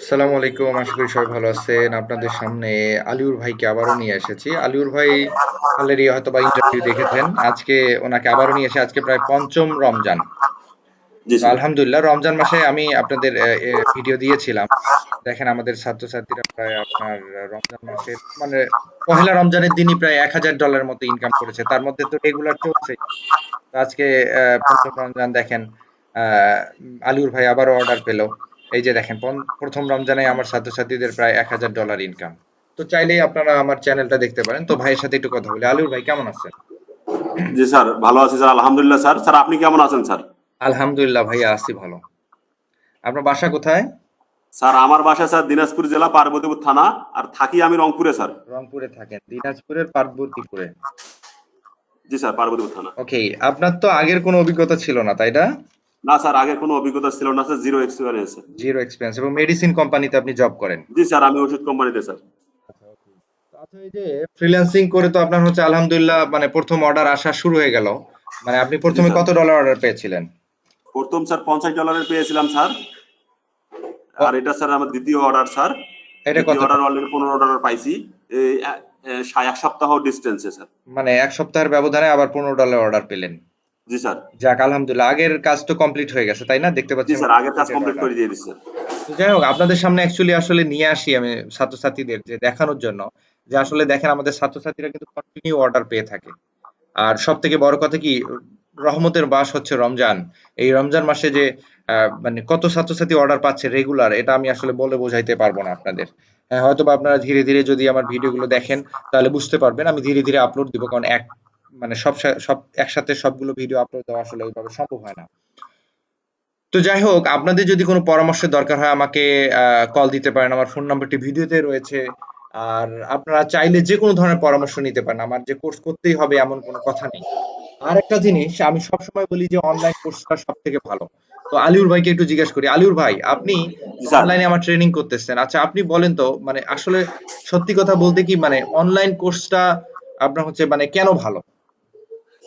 আসসালামু আলাইকুম আশা করি সবাই ভালো আছেন। আপনাদের সামনে আলিউর ভাইকে আবারও নিয়ে এসেছি। আলিউর ভাই অলরেডি হয়তো বা ইন্টারভিউ দেখেছেন। আজকে ওনাকে আবারও নিয়ে এসে আজকে প্রায় পঞ্চম রমজান। আলহামদুলিল্লাহ রমজান মাসে আমি আপনাদের ভিডিও দিয়েছিলাম। দেখেন আমাদের ছাত্রছাত্রীরা প্রায় আপনার রমজান মাসে মানে পহেলা রমজানের দিনই প্রায় এক হাজার ডলার মতো ইনকাম করেছে। তার মধ্যে তো রেগুলার চলছে। আজকে পঞ্চম রমজান দেখেন আহ, আলিউর ভাই আবারও অর্ডার পেল। এই যে দেখেন প্রথম রমজানে আমার ছাত্রছাত্রীদের প্রায় এক হাজার ডলার ইনকাম তো চাইলেই আপনারা আমার চ্যানেলটা দেখতে পারেন। তো ভাইয়ের সাথে একটু কথা বলি। আলিউর ভাই কেমন আছেন? জি স্যার ভালো আছি স্যার আলহামদুলিল্লাহ স্যার। স্যার আপনি কেমন আছেন স্যার? আলহামদুলিল্লাহ ভাইয়া আছি ভালো। আপনার বাসা কোথায়? স্যার আমার বাসা স্যার দিনাজপুর জেলা পার্বতীপুর থানা আর থাকি আমি রংপুরে স্যার। রংপুরে থাকেন। দিনাজপুরের পার্বতীপুরে? জি স্যার পার্বতীপুর থানা। ওকে আপনার তো আগের কোনো অভিজ্ঞতা ছিল না তাই না? না স্যার আগে কোনো অভিজ্ঞতা ছিল না sir zero experience zero experience এবং মেডিসিন কোম্পানিতে আপনি জব করেন? জি স্যার আমি ওষুধ কোম্পানিতে স্যার। আচ্ছা এই যে ফ্রিল্যান্সিং করে তো আপনার হচ্ছে আলহামদুলিল্লাহ মানে প্রথম অর্ডার আসা শুরু হয়ে গেল। মানে আপনি প্রথমে কত ডলার অর্ডার পেয়েছিলেন? প্রথম স্যার পঞ্চাশ ডলারের পেয়েছিলাম স্যার। আর এটা স্যার আমার দ্বিতীয় অর্ডার স্যার। এটা কত? অর্ডার অলরেডি পনেরো ডলার পাইছি। এক সপ্তাহ ডিস্টেন্সে স্যার। মানে এক সপ্তাহের ব্যবধানে আবার পনেরো ডলার অর্ডার পেলেন। জি স্যার। যাক আলহামদুলিল্লাহ আগের কাজ তো কমপ্লিট হয়ে গেছে তাই না? দেখতে জি স্যার আগের কাজ কমপ্লিট করে দিয়ে যাই হোক আপনাদের সামনে অ্যাকচুয়ালি আসলে নিয়ে আসি আমি ছাত্রছাত্রীদের যে দেখানোর জন্য। যে আসলে দেখেন আমাদের ছাত্রছাত্রীরা কিন্তু কন্টিনিউ অর্ডার পেয়ে থাকে। আর সব থেকে বড় কথা কি রহমতের বাস হচ্ছে রমজান। এই রমজান মাসে যে মানে কত ছাত্রছাত্রী অর্ডার পাচ্ছে রেগুলার এটা আমি আসলে বলে বোঝাইতে পারব না আপনাদের। হ্যাঁ, হয়তো বা আপনারা ধীরে ধীরে যদি আমার ভিডিওগুলো দেখেন তাহলে বুঝতে পারবেন। আমি ধীরে ধীরে আপলোড দিব কারণ এক মানে সব সব একসাথে সবগুলো ভিডিও আপলোড দেওয়া আসলে ওইভাবে সম্ভব হয় না। তো যাই হোক আপনাদের যদি কোনো পরামর্শের দরকার হয় আমাকে কল দিতে পারেন। আমার ফোন নাম্বারটি ভিডিওতে রয়েছে। আর আপনারা চাইলে যে কোনো ধরনের পরামর্শ নিতে পারেন। আমার যে কোর্স করতেই হবে এমন কোনো কথা নেই। আর একটা জিনিস আমি সবসময় বলি যে অনলাইন কোর্সটা সব থেকে ভালো। তো আলিউর ভাইকে একটু জিজ্ঞেস করি। আলিউর ভাই আপনি অনলাইনে আমার ট্রেনিং করতেছেন। আচ্ছা আপনি বলেন তো মানে আসলে সত্যি কথা বলতে কি মানে অনলাইন কোর্সটা আপনার হচ্ছে মানে কেন ভালো?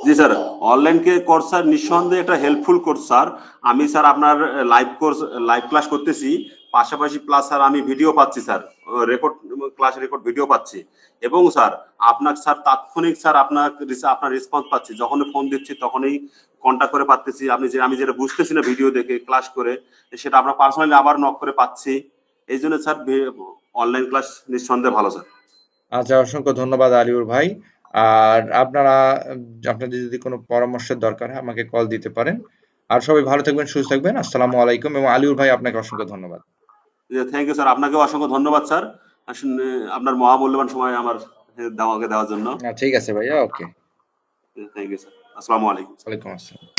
জি স্যার অনলাইন কে কোর্স স্যার, নিঃসন্দেহে একটা হেল্পফুল কোর্স স্যার। আমি স্যার আপনার লাইভ কোর্স লাইভ ক্লাস করতেছি। পাশাপাশি প্লাস স্যার আমি ভিডিও পাচ্ছি sir. Record class record video পাচ্ছি। এবং স্যার, আপনার স্যার তাৎক্ষণিক স্যার আপনার আপনার রেসপন্স পাচ্ছি। যখনই ফোন দিচ্ছি, তখনই কন্ট্যাক্ট করে পাচ্ছি আপনি যে, আমি যেটা বুঝতেছি না ভিডিও দেখে ক্লাস করে, সেটা আপনার পার্সোনালি আবার নক করে পাচ্ছি। এই জন্য স্যার অনলাইন ক্লাস নিঃসন্দেহে ভালো স্যার। আচ্ছা অসংখ্য ধন্যবাদ আলিউর ভাই। আর আপনারা আপনাদের যদি কোনো পরামর্শের দরকার হয় আমাকে কল দিতে পারেন। আর সবাই ভালো থাকবেন সুস্থ থাকবেন। আসসালামু আলাইকুম এবং আলিউর ভাই আপনাকে অসংখ্য ধন্যবাদ। থ্যাংক ইউ স্যার আপনাকেও অসংখ্য ধন্যবাদ স্যার আপনার মহামূল্যবান সময় আমার দেওয়াকে দেওয়ার জন্য। আহ, ঠিক আছে ভাইয়া ওকে থ্যাংক ইউ স্যার আসসালামু আলাইকুম ওয়ালাইকুম আসসালাম।